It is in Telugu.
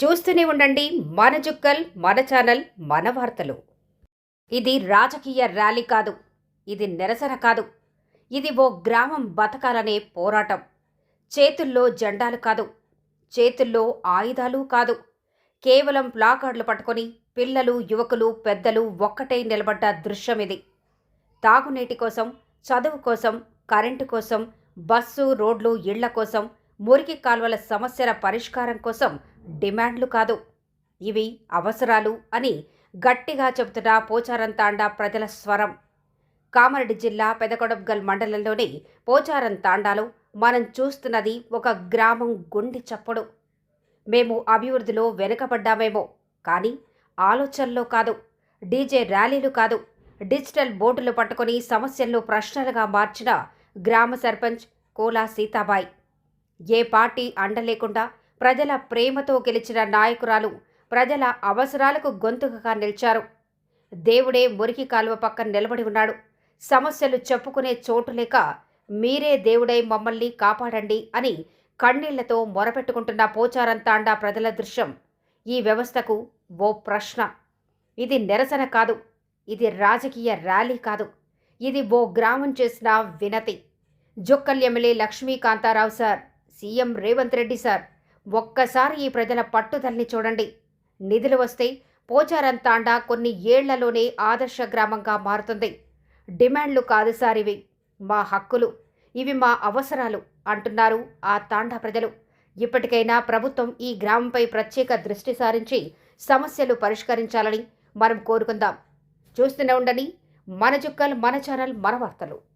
చూస్తూనే ఉండండి మన జుక్కల్ మన ఛానల్ మన వార్తలు. ఇది రాజకీయ ర్యాలీ కాదు ఇది నిరసన కాదు ఇది ఓ గ్రామం బతకాలనే పోరాటం. చేతుల్లో జెండాలు కాదు చేతుల్లో ఆయుధాలు కాదు. కేవలం ప్లాకార్డులు పట్టుకొని పిల్లలు యువకులు పెద్దలు ఒక్కటే నిలబడ్డ దృశ్యం ఇది. తాగునీటి కోసం చదువు కోసం కరెంటు కోసం బస్సు రోడ్లు ఇళ్ళ కోసం మురికి కాల్వల సమస్యల పరిష్కారం కోసం డిమాండ్లు కాదు. ఇవి అవసరాలు అని గట్టిగా చెబుతున్న పోచారం తాండా ప్రజల స్వరం. కామారెడ్డి జిల్లా పెదకొడబ్గల్ మండలంలోని పోచారం తాండాలో మనం చూస్తున్నది ఒక గ్రామం గుండి చప్పుడు. మేము అభివృద్ధిలో వెనుకబడ్డామేమో కానీ ఆలోచనలో కాదు డీజే ర్యాలీలు కాదు డిజిటల్ బోర్డులు పట్టుకొని సమస్యలను ప్రశ్నలుగా మార్చిన గ్రామ సర్పంచ్ కోలా సీతాబాయి. ఏ పార్టీ అండలేకుండా ప్రజల ప్రేమతో గెలిచిన నాయకురాలు ప్రజల అవసరాలకు గొంతుకగా నిలిచారు. దేవుడే మురికి కాలువ పక్కన నిలబడి ఉన్నాడు. సమస్యలు చెప్పుకునే చోటు లేక మీరే దేవుడై మమ్మల్ని కాపాడండి అని కన్నీళ్ళతో మొరపెట్టుకుంటున్న పోచారం తాండా ప్రజల దృశ్యం. ఈ వ్యవస్థకు ఓ ప్రశ్న. ఇది నిరసన కాదు. ఇది రాజకీయ ర్యాలీ కాదు. ఇది ఓ గ్రామం చేసిన వినతి. Jukkal MLA Lakshmikantharao sir CM Revanth Reddy sir. ఒక్కసారి ఈ ప్రజల పట్టుదలని చూడండి. నిధులు వస్తే పోచారం తాండా కొన్ని ఏళ్ళలోనే ఆదర్శ గ్రామంగా మారుతుంది. డిమాండ్లు కాదు సార్ ఇవి మా హక్కులు. ఇవి మా అవసరాలు అంటున్నారు ఆ తాండా ప్రజలు. ఇప్పటికైనా ప్రభుత్వం ఈ గ్రామంపై ప్రత్యేక దృష్టి సారించి సమస్యలు పరిష్కరించాలని మనం కోరుకుందాం. చూస్తూనే ఉండండి. మన చుక్కలు మన ఛానల్ మన వార్తలు.